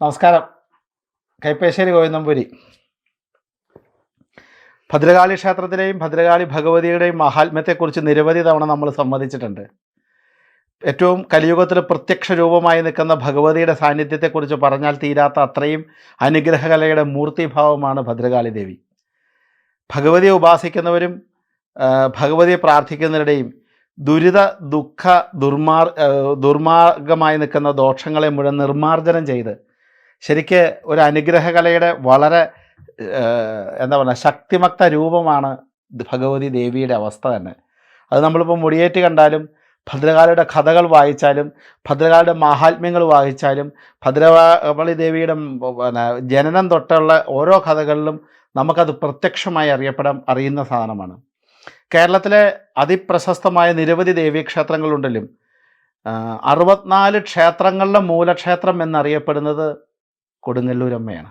നമസ്കാരം. കൈപ്പേശ്ശേരി ഗോവിന്ദംപുരി. ഭദ്രകാളി ക്ഷേത്രത്തിലെയും ഭദ്രകാളി ഭഗവതിയുടെയും മഹാത്മ്യത്തെക്കുറിച്ച് നിരവധി തവണ നമ്മൾ സംവദിച്ചിട്ടുണ്ട്. ഏറ്റവും കലിയുഗത്തിൽ പ്രത്യക്ഷ രൂപമായി നിൽക്കുന്ന ഭഗവതിയുടെ സാന്നിധ്യത്തെക്കുറിച്ച് പറഞ്ഞാൽ തീരാത്ത അത്രയും അനുഗ്രഹകലയുടെ മൂർത്തിഭാവമാണ് ഭദ്രകാളി ദേവി. ഭഗവതിയെ ഉപാസിക്കുന്നവരും ഭഗവതിയെ പ്രാർത്ഥിക്കുന്നവരുടെയും ദുരിത ദുഃഖ ദുർമാർ ദുർമാർഗമായി നിൽക്കുന്ന ദോഷങ്ങളെ മുഴുവൻ നിർമ്മാർജനം ചെയ്ത് ശരിക്ക് ഒരു അനുഗ്രഹകലയുടെ വളരെ എന്താ പറയുക ശക്തിമക്ത രൂപമാണ് ഭഗവതി ദേവിയുടെ അവസ്ഥ തന്നെ. അത് നമ്മളിപ്പോൾ മുടിയേറ്റ് കണ്ടാലും ഭദ്രകാളിയുടെ കഥകൾ വായിച്ചാലും ഭദ്രകാളിയുടെ മാഹാത്മ്യങ്ങൾ വായിച്ചാലും ഭദ്രകാളി ദേവിയുടെ പിന്നെ ജനനം തൊട്ടുള്ള ഓരോ കഥകളിലും നമുക്കത് പ്രത്യക്ഷമായി അറിയപ്പെടാൻ അറിയുന്ന സാധനമാണ്. കേരളത്തിലെ അതിപ്രശസ്തമായ നിരവധി ദേവീക്ഷേത്രങ്ങളുണ്ടല്ലോ. അറുപത്തിനാല് ക്ഷേത്രങ്ങളുടെ മൂലക്ഷേത്രം എന്നറിയപ്പെടുന്നത് കൊടുങ്ങല്ലൂരമ്മയാണ്.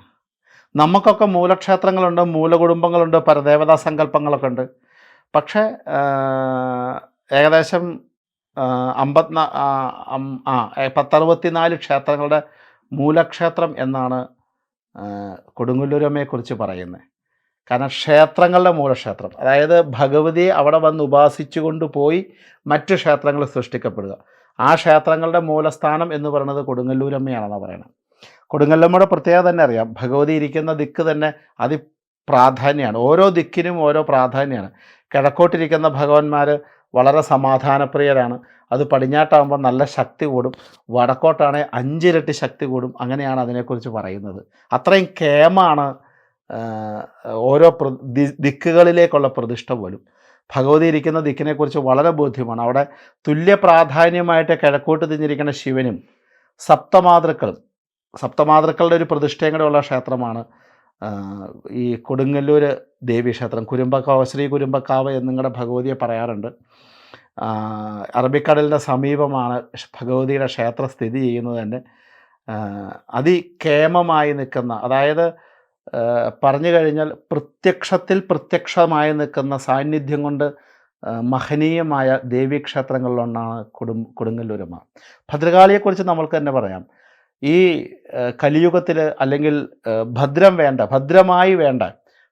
നമുക്കൊക്കെ മൂലക്ഷേത്രങ്ങളുണ്ട് മൂലകുടുംബങ്ങളുണ്ട് പരദേവതാ സങ്കല്പങ്ങളൊക്കെ ഉണ്ട്. പക്ഷേ ഏകദേശം അമ്പത്തിനാ ആ പത്തറുപത്തിനാല് ക്ഷേത്രങ്ങളുടെ മൂലക്ഷേത്രം എന്നാണ് കൊടുങ്ങല്ലൂരമ്മയെക്കുറിച്ച് പറയുന്നത് കാരണം ക്ഷേത്രങ്ങളുടെ മൂലക്ഷേത്രം അതായത് ഭഗവതിയെ അവിടെ വന്ന് ഉപാസിച്ചു പോയി മറ്റ് ക്ഷേത്രങ്ങൾ സൃഷ്ടിക്കപ്പെടുക. ആ ക്ഷേത്രങ്ങളുടെ മൂലസ്ഥാനം എന്ന് പറയുന്നത് കൊടുങ്ങല്ലൂരമ്മയാണെന്നാണ് പറയുന്നത്. കൊടുങ്ങല്ലമ്മയുടെ പ്രത്യേകത തന്നെ അറിയാം. ഭഗവതി ഇരിക്കുന്ന ദിക്ക് തന്നെ അതി പ്രാധാന്യമാണ് ഓരോ ദിക്കിനും ഓരോ പ്രാധാന്യമാണ് കിഴക്കോട്ടിരിക്കുന്ന ഭഗവാന്മാർ വളരെ സമാധാനപ്രിയരാണ്. അത് പടിഞ്ഞാട്ടാകുമ്പോൾ നല്ല ശക്തി കൂടും. വടക്കോട്ടാണെങ്കിൽ അഞ്ചിരട്ടി ശക്തി കൂടും. അങ്ങനെയാണ് അതിനെക്കുറിച്ച് പറയുന്നത്. അത്രയും കേമാണ് ഓരോ ദിക്കുകളിലേക്കുള്ള പ്രതിഷ്ഠ പോലും. ഭഗവതി ഇരിക്കുന്ന ദിക്കിനെക്കുറിച്ച് വളരെ ബോധ്യമാണ്. അവിടെ തുല്യ പ്രാധാന്യമായിട്ട് കിഴക്കോട്ട് തിരിഞ്ഞിരിക്കുന്ന ശിവനും സപ്തമാതൃക്കളും സപ്തമാതൃക്കളുടെ ഒരു പ്രതിഷ്ഠയും കൂടെ ഉള്ള ക്ഷേത്രമാണ് ഈ കൊടുങ്ങല്ലൂർ ദേവീക്ഷേത്രം കുരുമ്പക്കാവ് ശ്രീ കുരുമ്പക്കാവ് എന്നിങ്ങടെ ഭഗവതിയെ പറയാറുണ്ട്. അറബിക്കടലിന്റെ സമീപമാണ് ഭഗവതിയുടെ ക്ഷേത്രം സ്ഥിതി ചെയ്യുന്നത് തന്നെ. അതികേമമായി നിൽക്കുന്ന അതായത് പറഞ്ഞു കഴിഞ്ഞാൽ പ്രത്യക്ഷത്തിൽ പ്രത്യക്ഷമായി നിൽക്കുന്ന സാന്നിധ്യം കൊണ്ട് മഹനീയമായ ദേവീക്ഷേത്രങ്ങളിലൊന്നാണ് കൊടും കൊടുങ്ങല്ലൂരമ്മ. ഭദ്രകാളിയെക്കുറിച്ച് നമ്മൾക്ക് തന്നെ പറയാം. ഈ കലിയുഗത്തിൽ അല്ലെങ്കിൽ ഭദ്രം വേണ്ട ഭദ്രമായി വേണ്ട.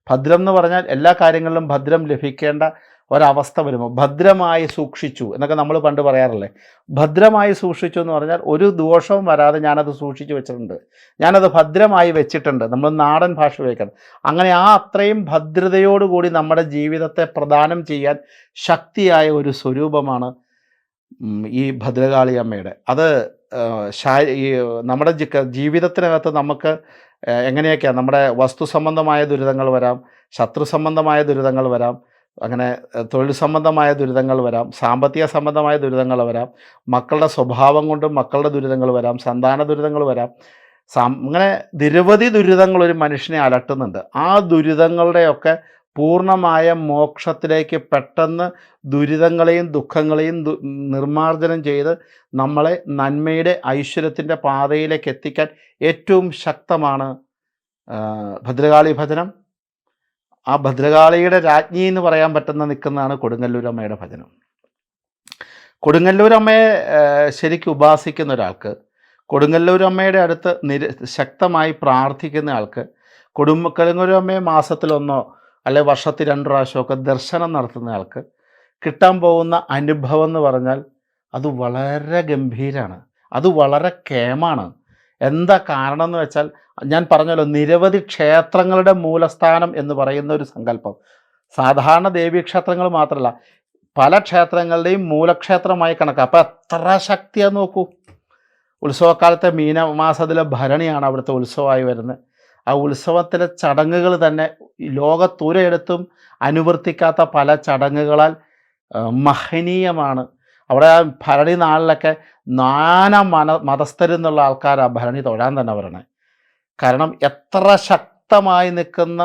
ഭദ്രം എന്ന് പറഞ്ഞാൽ എല്ലാ കാര്യങ്ങളിലും ഭദ്രം ലഭിക്കേണ്ട ഒരവസ്ഥ വരുമ്പോൾ ഭദ്രമായി സൂക്ഷിച്ചു എന്നൊക്കെ നമ്മൾ പണ്ട് പറയാറില്ലേ? ഭദ്രമായി സൂക്ഷിച്ചു എന്ന് പറഞ്ഞാൽ ഒരു ദോഷവും വരാതെ ഞാനത് സൂക്ഷിച്ചു വെച്ചിട്ടുണ്ട്. ഞാനത് ഭദ്രമായി വെച്ചിട്ടുണ്ട്. നമ്മൾ നാടൻ ഭാഷ ഉപയോഗിക്കണം. അങ്ങനെ ആ അത്രയും ഭദ്രതയോടുകൂടി നമ്മുടെ ജീവിതത്തെ പ്രദാനം ചെയ്യാൻ ശക്തിയായ ഒരു സ്വരൂപമാണ് ഈ ഭദ്രകാളി അമ്മയുടെ. അത് ഈ നമ്മുടെ ജീവിതത്തിനകത്ത് നമുക്ക് എങ്ങനെയൊക്കെയാണ് നമ്മുടെ വസ്തു സംബന്ധമായ ദുരിതങ്ങൾ വരാം ശത്രു സംബന്ധമായ ദുരിതങ്ങൾ വരാം അങ്ങനെ തൊഴിൽ സംബന്ധമായ ദുരിതങ്ങൾ വരാം സാമ്പത്തിക സംബന്ധമായ ദുരിതങ്ങൾ വരാം മക്കളുടെ സ്വഭാവം കൊണ്ടും മക്കളുടെ ദുരിതങ്ങൾ വരാം സന്താന ദുരിതങ്ങൾ വരാം അങ്ങനെ നിരവധി ദുരിതങ്ങൾ ഒരു മനുഷ്യനെ അലട്ടുന്നുണ്ട്. ആ ദുരിതങ്ങളുടെയൊക്കെ പൂർണമായ മോക്ഷത്തിലേക്ക് പെട്ടെന്ന് ദുരിതങ്ങളെയും ദുഃഖങ്ങളെയും ദു നിർമ്മാർജനം ചെയ്ത് നമ്മളെ നന്മയുടെ ഐശ്വര്യത്തിന്റെ പാതയിലേക്ക് എത്തിക്കാൻ ഏറ്റവും ശക്തമാണ് ഭദ്രകാളി ഭജനം. ആ ഭദ്രകാളിയുടെ രാജ്ഞി എന്ന് പറയാൻ പറ്റുന്ന നിൽക്കുന്നതാണ് കൊടുങ്ങല്ലൂരമ്മയുടെ ഭജനം. കൊടുങ്ങല്ലൂരമ്മയെ ശരിക്കും ഉപാസിക്കുന്ന ഒരാൾക്ക് കൊടുങ്ങല്ലൂരമ്മയുടെ അടുത്ത് നിര ശക്തമായി പ്രാർത്ഥിക്കുന്ന ആൾക്ക് കൊടുമ്പ കൊടുങ്ങല്ലൂരമ്മയെ മാസത്തിലൊന്നോ അല്ലെ വർഷത്തിൽ രണ്ട് പ്രാവശ്യമൊക്കെ ദർശനം നടത്തുന്ന ആൾക്ക് കിട്ടാൻ പോകുന്ന അനുഭവം എന്ന് പറഞ്ഞാൽ അത് വളരെ ഗംഭീരമാണ് അത് വളരെ കേമാണ്. എന്താ കാരണം എന്ന് വെച്ചാൽ ഞാൻ പറഞ്ഞല്ലോ നിരവധി ക്ഷേത്രങ്ങളുടെ മൂലസ്ഥാനം എന്ന് പറയുന്ന ഒരു സങ്കല്പം. സാധാരണ ദേവീക്ഷേത്രങ്ങൾ മാത്രമല്ല പല ക്ഷേത്രങ്ങളുടെയും മൂലക്ഷേത്രമായി കണക്കാം. അപ്പം എത്ര ശക്തിയാണ് നോക്കൂ. ഉത്സവക്കാലത്തെ മീനമാസത്തിലെ ഭരണിയാണ് അവിടുത്തെ ഉത്സവമായി വരുന്നത്. ആ ഉത്സവത്തിലെ ചടങ്ങുകൾ തന്നെ ലോകത്തൊരിടത്തും അനുവർത്തിക്കാത്ത പല ചടങ്ങുകളാൽ ആ, മഹനീയമാണ്. അവിടെ ആ ഭരണി നാളിലൊക്കെ നാനാ മന മതസ്ഥരെന്നുള്ള ആൾക്കാരാണ് ഭരണി തൊഴാൻ തന്നെ വരണേ. കാരണം എത്ര ശക്തമായി നിൽക്കുന്ന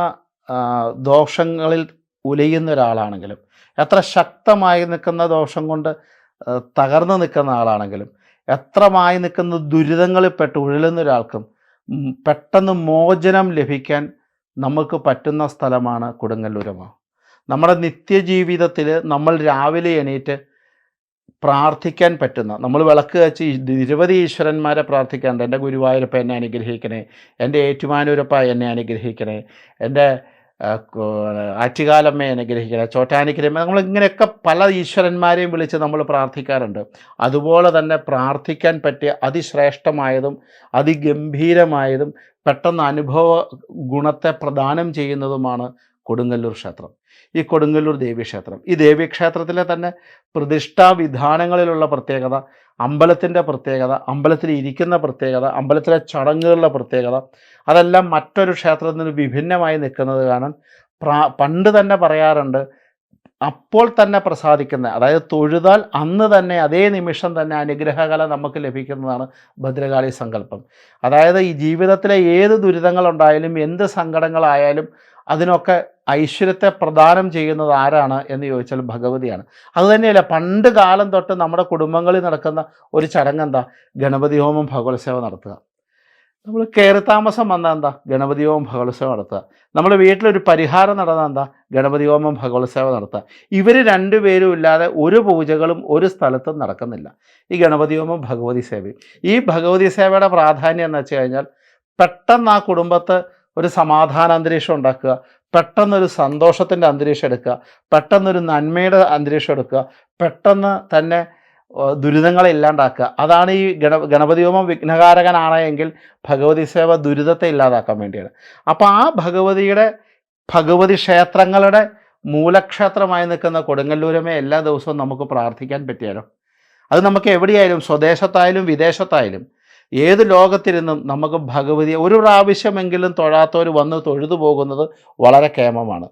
ദോഷങ്ങളിൽ ഉലയുന്ന ഒരാളാണെങ്കിലും എത്ര ശക്തമായി നിൽക്കുന്ന ദോഷം കൊണ്ട് ആ, തകർന്നു നിൽക്കുന്ന ആളാണെങ്കിലും എത്രമായി നിൽക്കുന്ന ദുരിതങ്ങളിൽപ്പെട്ട് ഉഴലുന്ന ഒരാൾക്കും പെട്ടെന്ന് മോചനം ലഭിക്കാൻ നമുക്ക് പറ്റുന്ന സ്ഥലമാണ് കൊടുങ്ങല്ലൂരമ്മ. നമ്മുടെ നിത്യജീവിതത്തിൽ നമ്മൾ രാവിലെ എണീറ്റ് പ്രാർത്ഥിക്കാൻ പറ്റുന്ന നമ്മൾ വിളക്ക് വെച്ച് നിരവധി ഈശ്വരന്മാരെ പ്രാർത്ഥിക്കാറുണ്ട്. എന്റെ ഗുരുവായൂരപ്പ എന്നെ അനുഗ്രഹിക്കണേ എന്റെ ഏറ്റുമാനൂരപ്പ എന്നെ അനുഗ്രഹിക്കണേ എന്റെ ആറ്റുകാലമ്മയെ അനുഗ്രഹിക്കണേ ചോറ്റാനിക്കരമ്മ നമ്മൾ ഇങ്ങനെയൊക്കെ പല ഈശ്വരന്മാരെയും വിളിച്ച് നമ്മൾ പ്രാർത്ഥിക്കാറുണ്ട്. അതുപോലെ തന്നെ പ്രാർത്ഥിക്കാൻ പറ്റിയ അതിശ്രേഷ്ഠമായതും അതിഗംഭീരമായതും പെട്ടെന്ന് അനുഭവ ഗുണത്തെ പ്രദാനം ചെയ്യുന്നതുമാണ് കൊടുങ്ങല്ലൂർ ക്ഷേത്രം. ഈ കൊടുങ്ങല്ലൂർ ദേവീക്ഷേത്രം. ഈ ദേവീക്ഷേത്രത്തിലെ തന്നെ പ്രതിഷ്ഠാ വിധാനങ്ങളിലുള്ള പ്രത്യേകത അമ്പലത്തിന്റെ പ്രത്യേകത അമ്പലത്തിൽ ഇരിക്കുന്ന പ്രത്യേകത അമ്പലത്തിലെ ചടങ്ങുകളുടെ പ്രത്യേകത അതെല്ലാം മറ്റൊരു ക്ഷേത്രത്തിൽ നിന്ന് വിഭിന്നമായി നിൽക്കുന്നത് കാരണം പണ്ട് തന്നെ പറയാറുണ്ട് അപ്പോൾ തന്നെ പ്രസാദിക്കുന്ന അതായത് തൊഴുതാൽ അന്ന് തന്നെ അതേ നിമിഷം തന്നെ അനുഗ്രഹകല നമുക്ക് ലഭിക്കുന്നതാണ് ഭദ്രകാളി സങ്കല്പം. അതായത് ഈ ജീവിതത്തിലെ ഏത് ദുരിതങ്ങളുണ്ടായാലും എന്ത് സങ്കടങ്ങളായാലും അതിനൊക്കെ ഐശ്വര്യത്തെ പ്രദാനം ചെയ്യുന്നത് ആരാണ് എന്ന് ചോദിച്ചാൽ ഭഗവതിയാണ്. അതുതന്നെയല്ല പണ്ട് കാലം തൊട്ട് നമ്മുടെ കുടുംബങ്ങളിൽ നടക്കുന്ന ഒരു ചടങ്ങ് എന്താ ഗണപതി ഹോമം ഭഗവത്സേവ നടത്തുക. നമ്മൾ കയറി താമസം വന്നാൽ എന്താ? ഗണപതി ഹോമം ഭഗവത്സേവ നടത്തുക. നമ്മുടെ വീട്ടിലൊരു പരിഹാരം നടന്നാൽ എന്താ? ഗണപതി ഹോമം ഭഗവത്സേവ നടത്തുക. ഇവർ രണ്ടുപേരും ഇല്ലാതെ ഒരു പൂജകളും ഒരു സ്ഥലത്തും നടക്കുന്നില്ല. ഈ ഗണപതി ഹോമം ഭഗവതി സേവയും. ഈ ഭഗവതി സേവയുടെ പ്രാധാന്യം എന്ന് വെച്ച് കഴിഞ്ഞാൽ പെട്ടെന്ന് ആ കുടുംബത്ത് ഒരു സമാധാന അന്തരീക്ഷം ഉണ്ടാക്കുക. പെട്ടെന്നൊരു സന്തോഷത്തിന്റെ അന്തരീക്ഷം എടുക്കുക. പെട്ടെന്നൊരു നന്മയുടെ അന്തരീക്ഷം എടുക്കുക. പെട്ടെന്ന് തന്നെ ദുരിതങ്ങളെ ഇല്ലാണ്ടാക്കുക. അതാണ് ഈ ഗണ ഗണപതി ഹോമം വിഘ്നകാരകനാണ് എങ്കിൽ ഭഗവതി സേവ ദുരിതത്തെ ഇല്ലാതാക്കാൻ വേണ്ടിയാണ്. അപ്പോൾ ആ ഭഗവതിയുടെ ഭഗവതി ക്ഷേത്രങ്ങളുടെ മൂലക്ഷേത്രമായി നിൽക്കുന്ന കൊടുങ്ങല്ലൂരമേ എല്ലാ ദിവസവും നമുക്ക് പ്രാർത്ഥിക്കാൻ പറ്റിയാലോ? അത് നമുക്ക് എവിടെയായാലും സ്വദേശത്തായാലും വിദേശത്തായാലും ഏത് ലോകത്തിരുന്നും നമുക്ക് ഭഗവതി ഒരു പ്രാവശ്യമെങ്കിലും തൊഴാത്തവർ വന്ന് തൊഴുതു പോകുന്നത് വളരെ കേമമാണ്.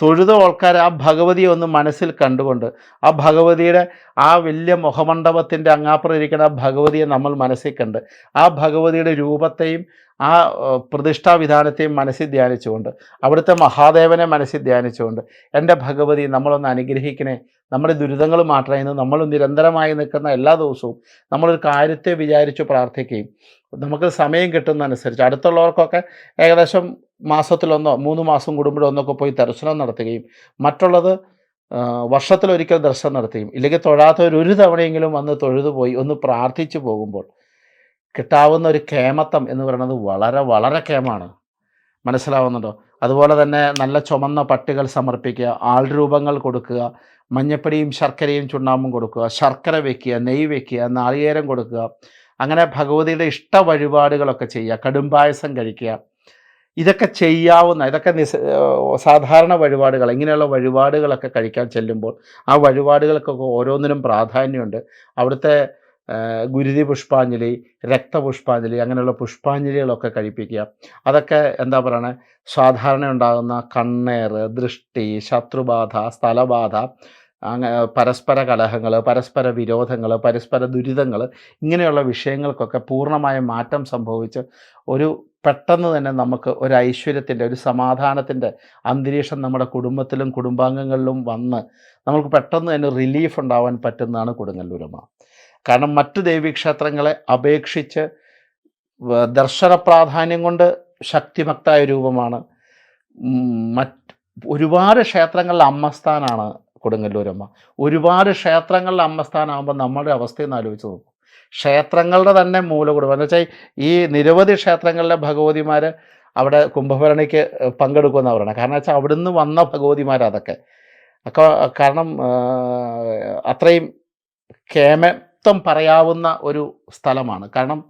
തൊഴുത ആൾക്കാർ ആ ഭഗവതിയെ ഒന്ന് മനസ്സിൽ കണ്ടുകൊണ്ട് ആ ഭഗവതിയുടെ ആ വലിയ മുഖമണ്ഡപത്തിന്റെ അങ്ങാപ്പുറം ഇരിക്കുന്ന ആ ഭഗവതിയെ നമ്മൾ മനസ്സിൽ കണ്ട് ആ ഭഗവതിയുടെ രൂപത്തെയും ആ പ്രതിഷ്ഠാ വിധാനത്തെയും മനസ്സിൽ ധ്യാനിച്ചുകൊണ്ട് അവിടുത്തെ മഹാദേവനെ മനസ്സിൽ ധ്യാനിച്ചുകൊണ്ട് എന്റെ ഭഗവതി നമ്മളൊന്ന് അനുഗ്രഹിക്കണേ. നമ്മുടെ ദുരിതങ്ങൾ മാറ്റണേ എന്ന് നമ്മൾ നിരന്തരമായി നിൽക്കുന്ന എല്ലാ ദിവസവും നമ്മളൊരു കാര്യത്തെ വിചാരിച്ചു പ്രാർത്ഥിക്കുകയും നമുക്ക് സമയം കിട്ടുന്നതനുസരിച്ച് അടുത്തുള്ളവർക്കൊക്കെ ഏകദേശം മാസത്തിലൊന്നോ മൂന്ന് മാസം കൂടുമ്പോഴോ ഒന്നൊക്കെ പോയി ദർശനം നടത്തുകയും മറ്റുള്ളത് വർഷത്തിലൊരിക്കൽ ദർശനം നടത്തുകയും ഇല്ലെങ്കിൽ തൊഴാത്തവർ ഒരു തവണയെങ്കിലും വന്ന് തൊഴുതു പോയി ഒന്ന് പ്രാർത്ഥിച്ചു പോകുമ്പോൾ കിട്ടാവുന്ന ഒരു കേമത്തം എന്ന് പറയുന്നത് വളരെ വളരെ കേമാണ്. മനസ്സിലാവുന്നുണ്ടോ? അതുപോലെ തന്നെ നല്ല ചുമന്ന പട്ടികൾ സമർപ്പിക്കുക ആൾ രൂപങ്ങൾ കൊടുക്കുക മഞ്ഞപ്പൊടിയും ശർക്കരയും ചുണ്ണാമ്പും കൊടുക്കുക ശർക്കര വെക്കുക നെയ്യ് വെക്കുക നാളികേരം കൊടുക്കുക അങ്ങനെ ഭഗവതിയുടെ ഇഷ്ട വഴിപാടുകളൊക്കെ ചെയ്യുക കടുംപായസം കഴിക്കുക. ഇതൊക്കെ ചെയ്യാവുന്ന ഇതൊക്കെ നിസ സാധാരണ വഴിപാടുകൾ ഇങ്ങനെയുള്ള വഴിപാടുകളൊക്കെ കഴിക്കാൻ ചെല്ലുമ്പോൾ ആ വഴിപാടുകൾക്കൊക്കെ ഓരോന്നിനും പ്രാധാന്യമുണ്ട്. അവിടുത്തെ ഗുരുതി പുഷ്പാഞ്ജലി രക്തപുഷ്പാഞ്ജലി അങ്ങനെയുള്ള പുഷ്പാഞ്ജലികളൊക്കെ കഴിപ്പിക്കുക. അതൊക്കെ എന്താ പറയുക സാധാരണ ഉണ്ടാകുന്ന കണ്ണേർ ദൃഷ്ടി ശത്രുബാധ സ്ഥലബാധ അങ്ങനെ പരസ്പര കലഹങ്ങൾ പരസ്പര വിരോധങ്ങൾ പരസ്പര ദുരിതങ്ങൾ ഇങ്ങനെയുള്ള വിഷയങ്ങൾക്കൊക്കെ പൂർണമായ മാറ്റം സംഭവിച്ച് ഒരു പെട്ടെന്ന് തന്നെ നമുക്ക് ഒരു ഐശ്വര്യത്തിന്റെ ഒരു സമാധാനത്തിന്റെ അന്തരീക്ഷം നമ്മുടെ കുടുംബത്തിലും കുടുംബാംഗങ്ങളിലും വന്ന് നമുക്ക് പെട്ടെന്ന് തന്നെ റിലീഫ് ഉണ്ടാവാൻ പറ്റുന്നതാണ് കൊടുങ്ങല്ലൂരമ്മ. കാരണം മറ്റു ദേവീക്ഷേത്രങ്ങളെ അപേക്ഷിച്ച് ദർശന പ്രാധാന്യം കൊണ്ട് ശക്തിമക്തായ രൂപമാണ്. മറ്റ് ഒരുപാട് ക്ഷേത്രങ്ങളിലെ അമ്മസ്ഥാനാണ് കൊടുങ്ങല്ലൂരമ്മ. ഒരുപാട് ക്ഷേത്രങ്ങളിലെ അമ്മസ്ഥാനാകുമ്പോൾ നമ്മുടെ അവസ്ഥയെന്ന് ആലോചിച്ച് നോക്കും. ക്ഷേത്രങ്ങളുടെ തന്നെ മൂലകുടുംബം എന്ന് വെച്ചാൽ ഈ നിരവധി ക്ഷേത്രങ്ങളിലെ ഭഗവതിമാർ അവിടെ കുംഭഭരണിക്ക് പങ്കെടുക്കുമെന്ന് കാരണം വെച്ചാൽ അവിടുന്ന് വന്ന ഭഗവതിമാരതൊക്കെ അതൊക്കെ. കാരണം അത്രയും അത്രയും കേമത്വം പറയാവുന്ന ഒരു സ്ഥലമാണ്. കാരണം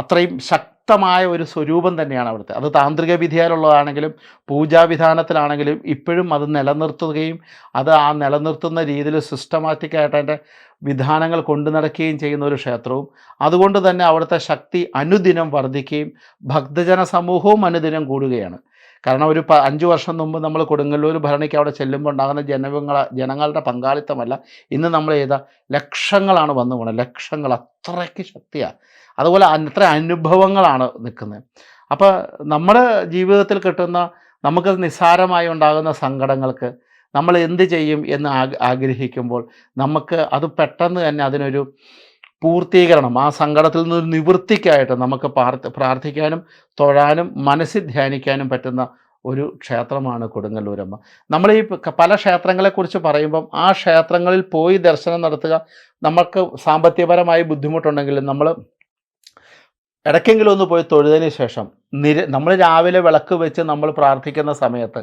അത്രയും ശക്തമായ ഒരു സ്വരൂപം തന്നെയാണ് അവിടുത്തെ. അത് താന്ത്രിക വിധിയാലുള്ളതാണെങ്കിലും പൂജാവിധാനത്തിലാണെങ്കിലും ഇപ്പോഴും അത് നിലനിർത്തുകയും അത് ആ നിലനിർത്തുന്ന രീതിയിൽ സിസ്റ്റമാറ്റിക്കായിട്ട് അതിന്റെ വിധാനങ്ങൾ കൊണ്ടു നടക്കുകയും ചെയ്യുന്ന ഒരു ക്ഷേത്രവും അതുകൊണ്ട് തന്നെ അവിടുത്തെ ശക്തി അനുദിനം വർദ്ധിക്കുകയും ഭക്തജന സമൂഹവും അനുദിനം കൂടുകയാണ്. കാരണം ഒരു അഞ്ച് വർഷം മുമ്പ് നമ്മൾ കൊടുങ്ങല്ലൂർ ഭരണിക്ക് അവിടെ ചെല്ലുമ്പോൾ ഉണ്ടാകുന്ന ജനങ്ങളെ ജനങ്ങളുടെ പങ്കാളിത്തമല്ല. ഇന്ന് നമ്മൾ ചെയ്ത ലക്ഷങ്ങളാണ് വന്നു പോകുന്നത് ലക്ഷങ്ങൾ അത്രയ്ക്ക് ശക്തിയാണ് അതുപോലെ അത്ര അനുഭവങ്ങളാണ് നിൽക്കുന്നത്. അപ്പോൾ നമ്മുടെ ജീവിതത്തിൽ കിട്ടുന്ന നമുക്ക് നിസ്സാരമായി ഉണ്ടാകുന്ന സങ്കടങ്ങൾക്ക് നമ്മൾ എന്ത് ചെയ്യും എന്ന് ആഗ്രഹിക്കുമ്പോൾ നമുക്ക് അത് പെട്ടെന്ന് തന്നെ അതിനൊരു പൂർത്തീകരണം ആ സങ്കടത്തിൽ നിന്ന് നിവൃത്തിക്കായിട്ട് നമുക്ക് പ്രാർത്ഥിക്കാനും തൊഴാനും മനസ്സിൽ ധ്യാനിക്കാനും പറ്റുന്ന ഒരു ക്ഷേത്രമാണ് കൊടുങ്ങല്ലൂരമ്മ. നമ്മൾ ഈ പല ക്ഷേത്രങ്ങളെക്കുറിച്ച് പറയുമ്പം ആ ക്ഷേത്രങ്ങളിൽ പോയി ദർശനം നടത്തുക നമുക്ക് സാമ്പത്തികപരമായി ബുദ്ധിമുട്ടുണ്ടെങ്കിലും നമ്മൾ ഇടയ്ക്കെങ്കിലും ഒന്ന് പോയി തൊഴുതിന് ശേഷം നിര നമ്മൾ രാവിലെ വിളക്ക് വെച്ച് നമ്മൾ പ്രാർത്ഥിക്കുന്ന സമയത്ത്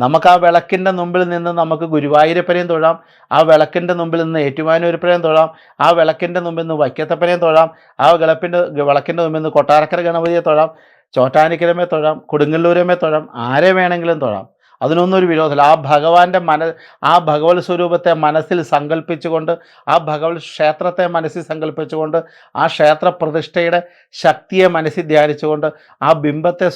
നമുക്ക് ആ വിളക്കിന്റെ മുമ്പിൽ നിന്ന് നമുക്ക് ഗുരുവായൂരപ്പനെയും തൊഴാം. ആ വിളക്കിന്റെ മുമ്പിൽ നിന്ന് ഏറ്റുമാനൂരപ്പനെയും തൊഴാം. ആ വിളക്കിന്റെ മുമ്പിൽ നിന്ന് വൈക്കത്തപ്പനെയും തൊഴാം. ആ വിളപ്പിന്റെ വിളക്കിന്റെ മുമ്പിൽ നിന്ന് കൊട്ടാരക്കര ഗണപതിയെ തൊഴാം. ചോറ്റാനിക്കരമേ തൊഴാം. കൊടുങ്ങല്ലൂരമേ തൊഴാം. ആരെ വേണമെങ്കിലും തൊഴാം. അതിനൊന്നും ഒരു വിരോധമില്ല. ആ ഭഗവാന്റെ മന ആ ഭഗവത് സ്വരൂപത്തെ മനസ്സിൽ സങ്കല്പിച്ചുകൊണ്ട് ആ ഭഗവത് ക്ഷേത്രത്തെ മനസ്സിൽ സങ്കല്പിച്ചുകൊണ്ട് ആ ക്ഷേത്ര പ്രതിഷ്ഠയുടെ ശക്തിയെ മനസ്സിൽ ധ്യാനിച്ചുകൊണ്ട് ആ ബിംബത്തെ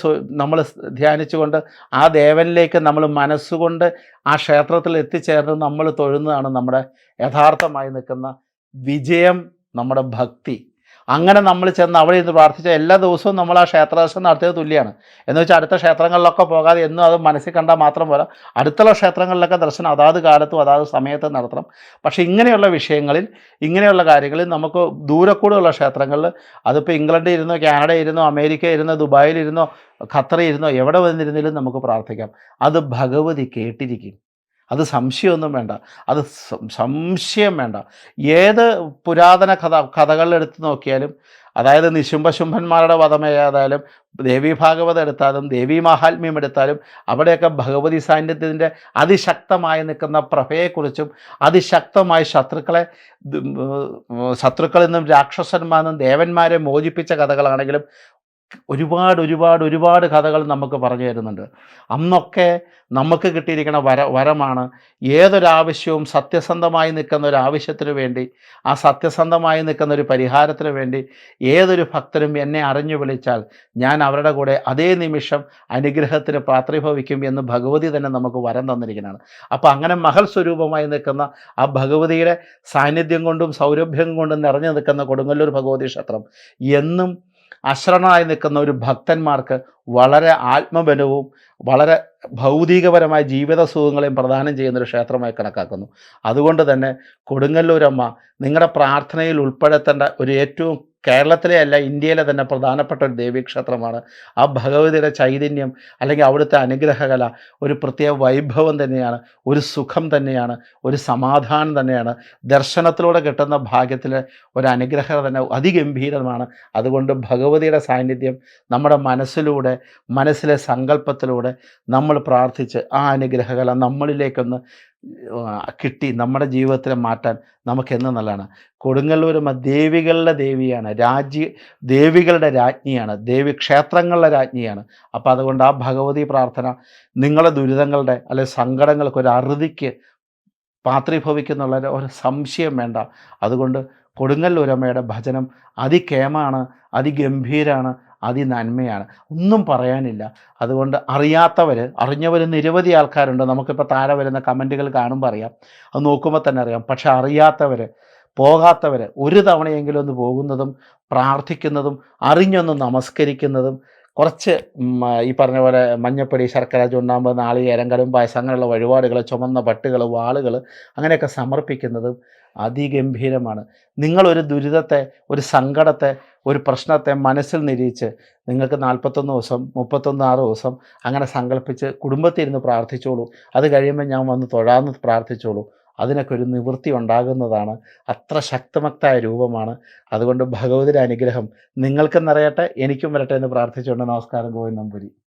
നമ്മൾ ധ്യാനിച്ചുകൊണ്ട് ആ ദേവനിലേക്ക് നമ്മൾ മനസ്സുകൊണ്ട് ആ ക്ഷേത്രത്തിൽ എത്തിച്ചേർന്ന് നമ്മൾ തൊഴുന്നതാണ് നമ്മുടെ യഥാർത്ഥമായി നിൽക്കുന്ന വിജയം നമ്മുടെ ഭക്തി. അങ്ങനെ നമ്മൾ ചെന്ന് അവിടെ ഇരുന്ന് പ്രാർത്ഥിച്ച എല്ലാ ദിവസവും നമ്മൾ ആ ക്ഷേത്രദർശനം നടത്തിയത് തുല്യമാണ് എന്ന് വെച്ചാൽ അടുത്ത ക്ഷേത്രങ്ങളിലൊക്കെ പോകാതെ എന്നും അത് മനസ്സിൽ കണ്ടാൽ മാത്രം പോരാ അടുത്തുള്ള ക്ഷേത്രങ്ങളിലൊക്കെ ദർശനം അതാത് കാലത്തും അതാത് സമയത്തും നടത്തണം. പക്ഷേ ഇങ്ങനെയുള്ള വിഷയങ്ങളിൽ ഇങ്ങനെയുള്ള കാര്യങ്ങളിൽ നമുക്ക് ദൂരക്കൂടെയുള്ള ക്ഷേത്രങ്ങളിൽ അതിപ്പോൾ ഇംഗ്ലണ്ടിൽ ഇരുന്നോ കാനഡയിൽ ഇരുന്നോ അമേരിക്ക ഇരുന്നോ ദുബായിൽ ഇരുന്നോ ഖത്തറിൽ ഇരുന്നോ എവിടെ വന്നിരുന്നാലും നമുക്ക് പ്രാർത്ഥിക്കാം. അത് ഭഗവതി കേട്ടിരിക്കും. അത് സംശയമൊന്നും വേണ്ട. അത് സംശയം വേണ്ട. ഏത് പുരാതന കഥ കഥകൾ എടുത്ത് നോക്കിയാലും അതായത് നിശുംഭശുംഭന്മാരുടെ വധമേതായാലും ദേവി ഭാഗവതം എടുത്താലും ദേവി മഹാത്മ്യം എടുത്താലും അവിടെയൊക്കെ ഭഗവതി സാന്നിധ്യത്തിന്റെ അതിശക്തമായി നിൽക്കുന്ന പ്രഭയെക്കുറിച്ചും അതിശക്തമായി ശത്രുക്കളെ ശത്രുക്കളിൽ നിന്നും രാക്ഷസന്മാരിൽ നിന്നും ദേവന്മാരെ മോചിപ്പിച്ച കഥകളാണെങ്കിലും ഒരുപാട് ഒരുപാട് ഒരുപാട് കഥകൾ നമുക്ക് പറഞ്ഞു തരുന്നുണ്ട്. അന്നൊക്കെ നമുക്ക് കിട്ടിയിരിക്കുന്ന വര വരമാണ് ഏതൊരാവശ്യവും സത്യസന്ധമായി നിൽക്കുന്ന ഒരു ആവശ്യത്തിന് വേണ്ടി ആ സത്യസന്ധമായി നിൽക്കുന്ന ഒരു പരിഹാരത്തിന് വേണ്ടി ഏതൊരു ഭക്തരും എന്നെ അറിഞ്ഞു വിളിച്ചാൽ ഞാൻ അവരുടെ കൂടെ അതേ നിമിഷം അനുഗ്രഹത്തിന് പ്രാത്രിഭവിക്കും എന്ന് ഭഗവതി തന്നെ നമുക്ക് വരം തന്നിരിക്കുന്നതാണ്. അപ്പോൾ അങ്ങനെ മഹൽ സ്വരൂപമായി നിൽക്കുന്ന ആ ഭഗവതിയുടെ സാന്നിധ്യം കൊണ്ടും സൗരഭ്യം കൊണ്ടും നിറഞ്ഞു നിൽക്കുന്ന കൊടുങ്ങല്ലൂർ ഭഗവതി ക്ഷേത്രം എന്നും അശരണമായി നിൽക്കുന്ന ഒരു ഭക്തന്മാർക്ക് വളരെ ആത്മബലവും വളരെ ഭൗതികപരമായ ജീവിത സുഖങ്ങളെയും പ്രദാനം ചെയ്യുന്ന ഒരു ക്ഷേത്രമായി കണക്കാക്കുന്നു. അതുകൊണ്ട് തന്നെ കൊടുങ്ങല്ലൂരമ്മ നിങ്ങളുടെ പ്രാർത്ഥനയിൽ ഉൾപ്പെടുത്തേണ്ട ഒരു ഏറ്റവും കേരളത്തിലെ അല്ല ഇന്ത്യയിലെ തന്നെ പ്രധാനപ്പെട്ട ഒരു ദേവീക്ഷേത്രമാണ്. ആ ഭഗവതിയുടെ ചൈതന്യം അല്ലെങ്കിൽ അവിടുത്തെ അനുഗ്രഹകല ഒരു പ്രത്യേക വൈഭവം തന്നെയാണ് ഒരു സുഖം തന്നെയാണ് ഒരു സമാധാനം തന്നെയാണ്. ദർശനത്തിലൂടെ കിട്ടുന്ന ഭാഗ്യത്തിൽ ഒരു അനുഗ്രഹം തന്നെ അതിഗംഭീരമാണ്. അതുകൊണ്ട് ഭഗവതിയുടെ സാന്നിധ്യം നമ്മുടെ മനസ്സിലൂടെ മനസ്സിലെ സങ്കല്പത്തിലൂടെ നമ്മൾ പ്രാർത്ഥിച്ച് ആ അനുഗ്രഹകല നമ്മളിലേക്കൊന്ന് കിട്ടി നമ്മുടെ ജീവിതത്തിലെ മാറ്റാൻ നമുക്ക് എന്ന് നല്ലതാണ് കൊടുങ്ങല്ലൂർ ദേവികളുടെ ദേവിയാണ്. രാജ്യ ദേവികളുടെ രാജ്ഞിയാണ്. ദേവി ക്ഷേത്രങ്ങളുടെ രാജ്ഞിയാണ്. അപ്പോൾ അതുകൊണ്ട് ആ ഭഗവതി പ്രാർത്ഥന നിങ്ങളുടെ ദുരിതങ്ങളുടെ അല്ലെ സങ്കടങ്ങൾക്ക് ഒരു അറുതിക്ക് പാത്രീഭവിക്കുന്നുള്ള ഒരു സംശയം വേണ്ട. അതുകൊണ്ട് കൊടുങ്ങല്ലൂരമ്മയുടെ ഭജനം അതികേമാണ് അതിഗംഭീരാണ്. അതിനന്മയാണ് ഒന്നും പറയാനില്ല. അതുകൊണ്ട് അറിയാത്തവർ അറിഞ്ഞവർ നിരവധി ആൾക്കാരുണ്ട്. നമുക്കിപ്പോൾ താഴെ വരുന്ന കമന്റുകൾ കാണുമ്പോൾ അറിയാം. അത് നോക്കുമ്പോൾ തന്നെ അറിയാം. പക്ഷെ അറിയാത്തവർ പോകാത്തവർ ഒരു തവണയെങ്കിലും ഒന്ന് പോകുന്നതും പ്രാർത്ഥിക്കുന്നതും അറിഞ്ഞൊന്ന് നമസ്കരിക്കുന്നതും കുറച്ച് ഈ പറഞ്ഞ പോലെ മഞ്ഞപ്പൊടി ശർക്കര ചുണ്ണാമ്പ് നാളികേരം കടും പായസം അങ്ങനെയുള്ള വഴിപാടുകൾ ചുമന്ന പട്ടുകൾ വാളുകൾ അങ്ങനെയൊക്കെ സമർപ്പിക്കുന്നതും അതിഗംഭീരമാണ്. നിങ്ങളൊരു ദുരിതത്തെ ഒരു സങ്കടത്തെ ഒരു പ്രശ്നത്തെ മനസ്സിൽ നിരീച്ച് നിങ്ങൾക്ക് നാൽപ്പത്തൊന്ന് ദിവസം മുപ്പത്തൊന്ന് ആറ് ദിവസം അങ്ങനെ സങ്കല്പിച്ച് കുടുംബത്തിരുന്ന് പ്രാർത്ഥിച്ചോളൂ. അത് കഴിയുമ്പോൾ ഞാൻ വന്ന് തൊഴാന്ന് പ്രാർത്ഥിച്ചോളൂ. അതിനൊക്കെ ഒരു നിവൃത്തി ഉണ്ടാകുന്നതാണ്. അത്ര ശക്തമക്തായ രൂപമാണ്. അതുകൊണ്ട് ഭഗവതിയുടെ അനുഗ്രഹം നിങ്ങൾക്കും നിറയട്ടെ എനിക്കും വരട്ടെ എന്ന് പ്രാർത്ഥിച്ചുകൊണ്ട് നമസ്കാരം ഗോവിന്ദമ്പുരി